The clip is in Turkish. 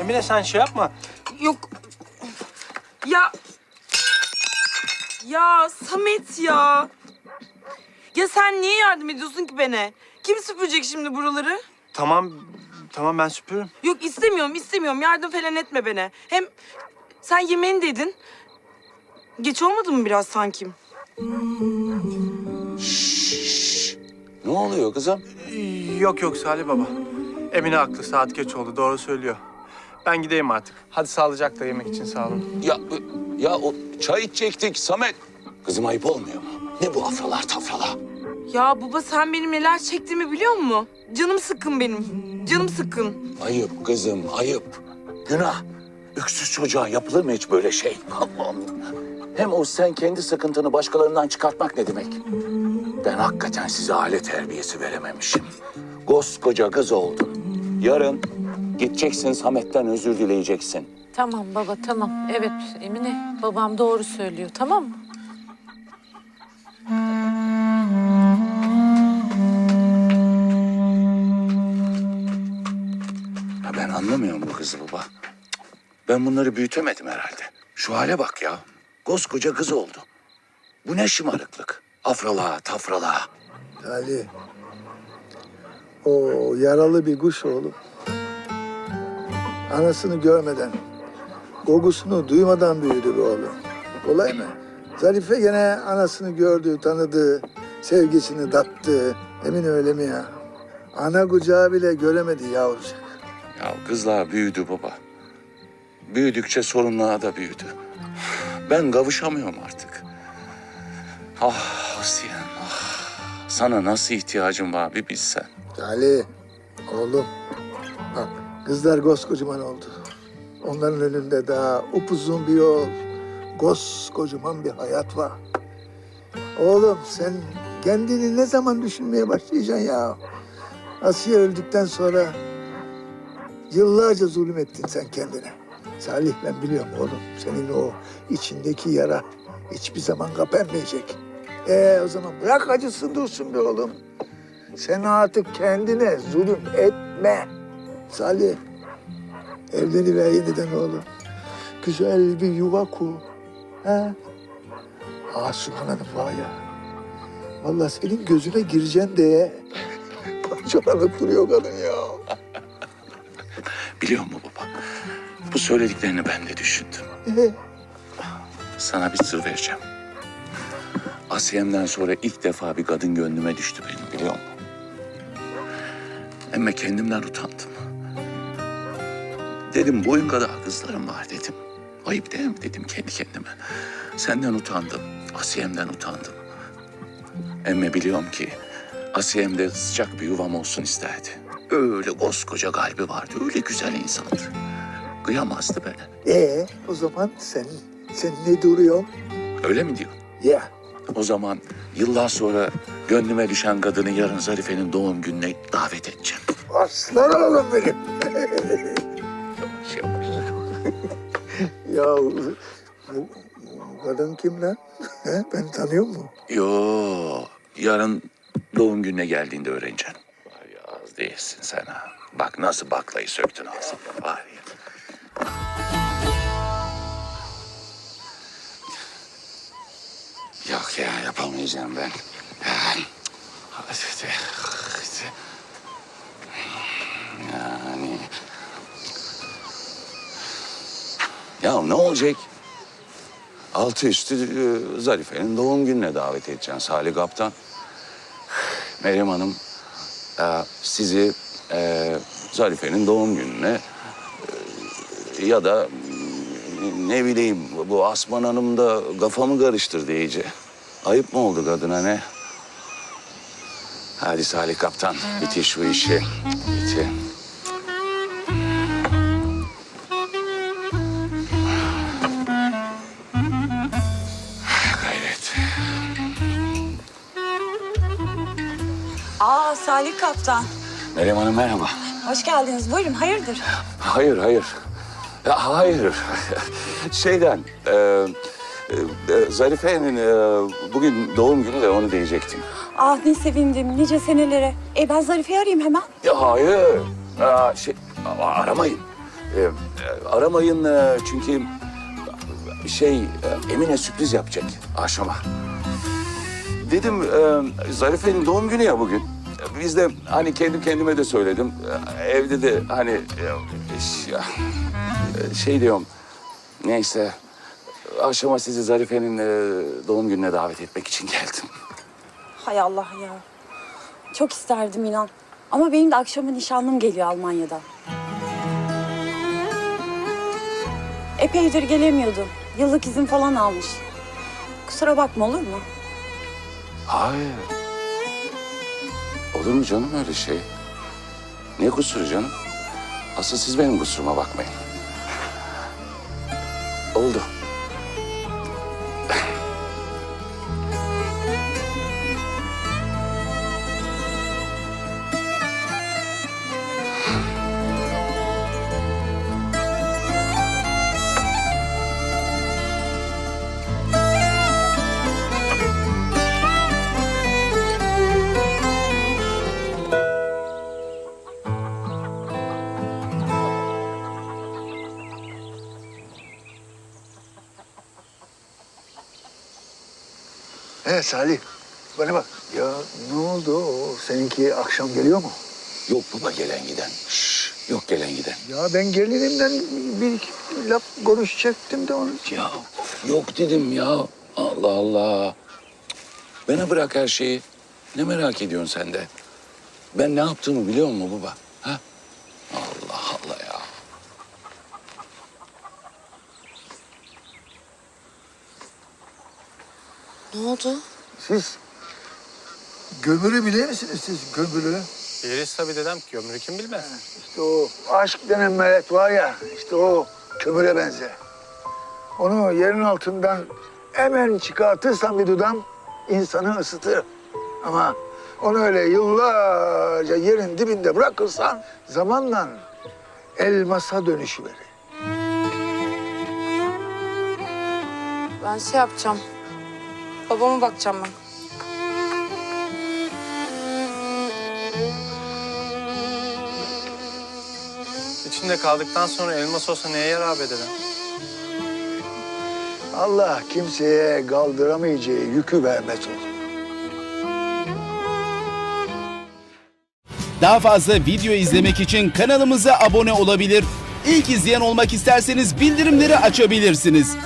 Emine sen şey yapma. Yok. Ya. Ya Samet ya. Ya sen niye yardım ediyorsun ki bana? Kim süpürecek şimdi buraları? Tamam, tamam ben süpürürüm. Yok istemiyorum, istemiyorum. Yardım falan etme bana. Hem sen yemeğini dedin. Geç olmadı mı biraz sanki? Ne oluyor kızım? Yok yok Salih baba. Emine haklı, saat geç oldu, doğru söylüyor. Ben gideyim artık. Hadi sağlıcakla yemek için sağ olun. Ya ya o çay içecektik Samet. Kızım ayıp olmuyor mu? Ne bu afralar tafralar? Ya baba sen benim neler çektiğimi biliyor musun? Canım sıkkın benim. Canım sıkkın. Ayıp kızım ayıp. Günah. Öksüz çocuğa yapılır mı hiç böyle şey? Allah'ım. Hem o sen kendi sıkıntını başkalarından çıkartmak ne demek? Ben hakikaten size aile terbiyesi verememişim. Koskoca kız oldun. Yarın gideceksin Samet'ten özür dileyeceksin. Tamam baba tamam. Evet Emine babam doğru söylüyor tamam mı? Ya ben anlamıyorum bu kızı baba. Ben bunları büyütemedim herhalde. Şu hale bak ya. Koskoca kız oldu. Bu ne şımarıklık? Afrala, tafrala. Ali. O yaralı bir kuş oğlum. Anasını görmeden, kokusunu duymadan büyüdü bu oğlum. Kolay mı? Zarife gene anasını gördü, tanıdı, sevgisini tattı. Emin öyle mi ya? Ana kucağı bile göremedi yavrucak. Ya kızlar büyüdü baba. Büyüdükçe sorunlar da büyüdü. Ben kavuşamıyorum artık. Ah Asiyen, ah. Sana nasıl ihtiyacım var bir bilsen. Ali, oğlum. Bak kızlar koskocaman oldu. Onların önünde daha upuzun bir yol, koskocaman bir hayat var. Oğlum sen kendini ne zaman düşünmeye başlayacaksın ya? Asiye öldükten sonra yıllarca zulüm ettin sen kendine. Salih ben biliyorum oğlum. Senin o içindeki yara hiçbir zaman kapanmayacak. Ee o zaman bırak acısın dursun be oğlum. Sen artık kendine zulüm etme. Salih, evleniver yeniden oğlum. Güzel bir yuva kur. Ha? Asuman Hanım var ya. Vallahi senin gözüne gireceksin diye parçalanıp duruyor kadın ya. Biliyor musun baba? Bu söylediklerini ben de düşündüm. Ee, Sana bir sır vereceğim. Asiyem'den sonra ilk defa bir kadın gönlüme düştü benim biliyor musun? Ama kendimden utandım. Dedim boyun kadar kızlarım var dedim. Ayıp değil mi dedim kendi kendime. Senden utandım, Asiyem'den utandım. Emme biliyorum ki Asiyem de sıcak bir yuvam olsun isterdi. Öyle koskoca kalbi vardı, öyle güzel insandı. Kıyamazdı bana. ee, o zaman sen sen ne duruyorsun? Öyle mi diyorsun? Ya O zaman yıllar sonra gönlüme düşen kadını yarın Zarife'nin doğum gününe davet edeceğim. aslan oğlum benim. Ya bu, kadın kim lan? He, ben tanıyor mu? Yo, yarın doğum gününe geldiğinde öğreneceksin. Var ya az değilsin sen ha. Bak nasıl baklayı söktün ağzından var ya. Yok ya yapamayacağım ben. Ya ne olacak? Altı üstü e, Zarife'nin doğum gününe davet edeceksin Salih Kaptan. Meryem Hanım e, sizi e, Zarife'nin doğum gününe ya da ne bileyim bu Asman Hanım da kafamı karıştırdı iyice. Ayıp mı oldu kadına ne? Hadi Salih Kaptan bitir şu işi. Bitir. Salih Kaptan. Meryem Hanım merhaba. Hoş geldiniz. Buyurun hayırdır? Hayır, hayır. Ya, hayır. Şeyden, e, e, Zarife'nin e, bugün doğum günü de onu diyecektim. Ah ne sevindim nice senelere. E ben Zarife'yi arayayım hemen. Ya hayır. Aa, şey, a- aramayın. e, e, aramayın e, çünkü şey e, Emine sürpriz yapacak akşama. Dedim e, Zarife'nin doğum günü ya bugün. Biz de hani kendi kendime de söyledim. Evde de hani şey diyorum. Neyse akşama sizi Zarife'nin e, doğum gününe davet etmek için geldim. Hay Allah ya. Çok isterdim inan. Ama benim de akşama nişanlım geliyor Almanya'da. Epeydir gelemiyordu. Yıllık izin falan almış. Kusura bakma olur mu? Hayır. Olur mu canım öyle şey? Ne kusuru canım? Asıl siz benim kusuruma bakmayın. Oldu. He Salih. Bana bak. Ya ne oldu? O seninki akşam geliyor mu? Yok baba gelen giden. Şş, yok gelen giden. Ya ben gelinimden bir iki laf konuşacaktım da onun için. Ya yok dedim ya. Allah Allah. Bana bırak her şeyi. Ne merak ediyorsun sen de? Ben ne yaptığımı biliyor musun baba? Ha? Allah Allah ya. Ne oldu? Siz gömülü biliyor musunuz siz gömülü? Biliriz tabii dedem. Gömrü kim bilmez. İşte o aşk denen melek var ya, işte o kömüre benzer. Onu yerin altından hemen çıkartırsan bir dudam insanı ısıtır. Ama onu öyle yıllarca yerin dibinde bırakırsan zamanla elmasa dönüşüverir. Ben şey yapacağım. Babama bakacağım ben. İçinde kaldıktan sonra elmas olsa neye yarar be dedem? Allah kimseye kaldıramayacağı yükü vermez olur. Daha fazla video izlemek için kanalımıza abone olabilir. İlk izleyen olmak isterseniz bildirimleri açabilirsiniz.